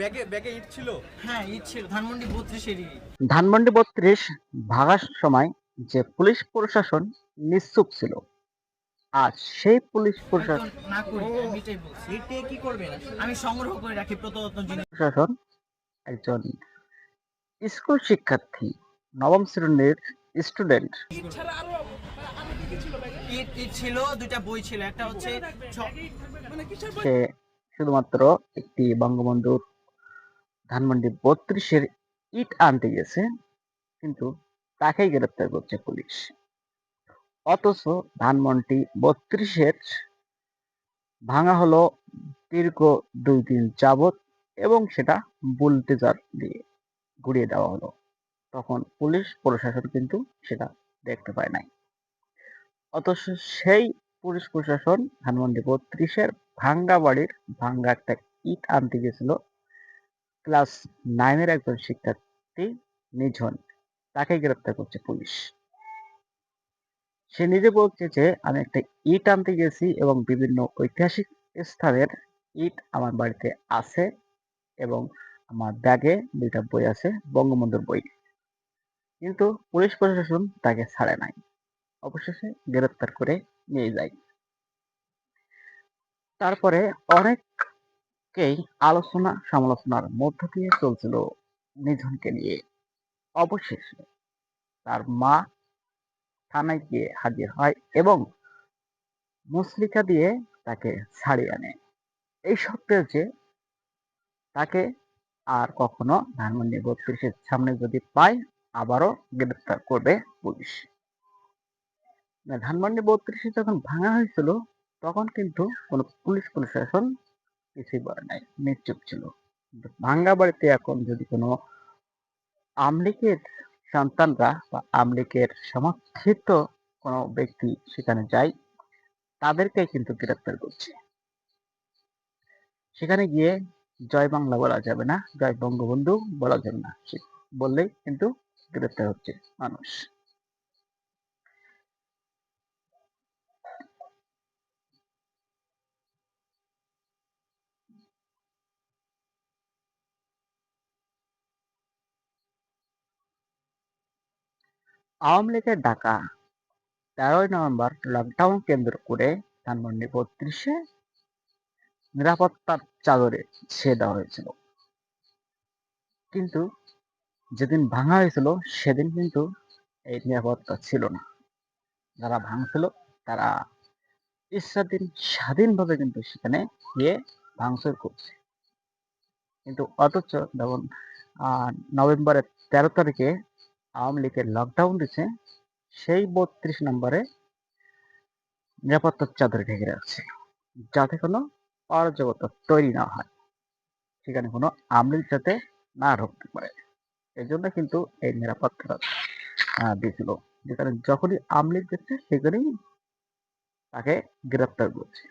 ব্যাগে ব্যাগে ইট ছিল? হ্যাঁ ইট ছিল। ধানমন্ডি বত্রিশের ইট ধানমন্ডি বত্রিশ ভাগার সময় যে পুলিশ প্রশাসন নিশ্চুপ ছিল আজ সেই পুলিশ প্রশাসন একজন না করি আমি এটাই বলছি। ইট কি করবেন আমি সংগ্রহ করে রাখি প্রতরত্ন জিনিস। প্রশাসন একজন স্কুল শিক্ষার্থী নবম শ্রেণির স্টুডেন্ট। ইট ইট ছিল দুইটা বই ছিল। একটা হচ্ছে সে শুধুমাত্র একটি বঙ্গবন্ধুর ধানমন্ডি বত্রিশের ইট আনতে গেছে, কিন্তু তাকেই গ্রেপ্তার করছে পুলিশ। অথচ ধানমন্ডি বত্রিশের ভাঙা হলো দীর্ঘ দুই দিন যাবৎ এবং সেটা বুলটেজার দিয়ে ঘুরিয়ে দেওয়া হলো। তখন পুলিশ প্রশাসন কিন্তু সেটা দেখতে পায় নাই। অথচ সেই পুলিশ প্রশাসন ধানমন্ডি বত্রিশের ভাঙ্গা বাড়ির ভাঙ্গা একটা ইট আনতে গেছিল ক্লাস নাইনের একজন শিক্ষার্থী নিঝন তাকে গ্রেপ্তার করছে পুলিশ। সে নিজে বলছে যে, আমি একটা ইট আনতে গেছি এবং বিভিন্ন ঐতিহাসিক স্থানের ইট আমার বাড়িতে আছে এবং আমার ব্যাগে দুইটা বই আছে, বঙ্গবন্ধুর বই। কিন্তু পুলিশ প্রশাসন তাকে ছাড়ে নাই। অবশেষে গ্রেপ্তার করে নিয়ে যায়। তারপরে অনেককেই আলোচনা সমালোচনার মধ্য দিয়ে চলছিল নিধনকে নিয়ে। অবশেষে তার মা থানায় গিয়ে হাজির হয় এবং মুসলিকা দিয়ে তাকে ছাড়িয়ে আনে। এই সত্ত্বেও যে তাকে আর কখনো ধানমন্ডি বত্রিশের সামনে যদি পায়, আবারও গ্রেপ্তার করবে পুলিশ। ধানমন্ডি বত্রিশে যখন ভাঙা হয়েছিল, তখন কিন্তু কোনো পুলিশ প্রশাসন কিছুই বলে নাই। নিশ্চুপ ছিল। ভাঙ্গা বাড়িতে এখন যদি কোনো আমলিকের সন্তানরা বা আমলিকের সমর্থিত কোনো ব্যক্তি সেখানে যায় তাদেরকে কিন্তু গ্রেপ্তার করছে। সেখানে গিয়ে জয় বাংলা বলা যাবে না, জয় বঙ্গবন্ধু বলা যাবে না। বললেই কিন্তু গ্রেপ্তার হচ্ছে মানুষ। আওয়ামী লীগের ডাকা তেরোই নভেম্বর লকডাউন কেন্দ্র করে ধানমন্ডি বত্রিশে নিরাপত্তার চাদরে ছেয়ে দেওয়া হয়েছিল। কিন্তু যেদিন ভাঙা হয়েছিল, সেদিন কিন্তু এই নিরাপত্তা ছিল না। যারা ভাঙছিল, তারা ইচ্ছাধীন স্বাধীনভাবে কিন্তু সেখানে গিয়ে ভাঙচুর করছে। কিন্তু অথচ যেমন নভেম্বরের তেরো তারিখে আওয়ামী লীগের লকডাউন দিচ্ছে সেই বত্রিশ নম্বরে নিরাপত্তার চাদর ঢেকে রাখছে। যাতে কোনো অরাজকতা তৈরি না হয়। সেখানে কোনো আমলিক যাতে না ঢুকতে পারে। এই জন্য কিন্তু এই নিরাপত্তা দিয়েছিল। যেখানে যখনই আমলিক দিচ্ছে সেখানেই তাকে গ্রেপ্তার করছে।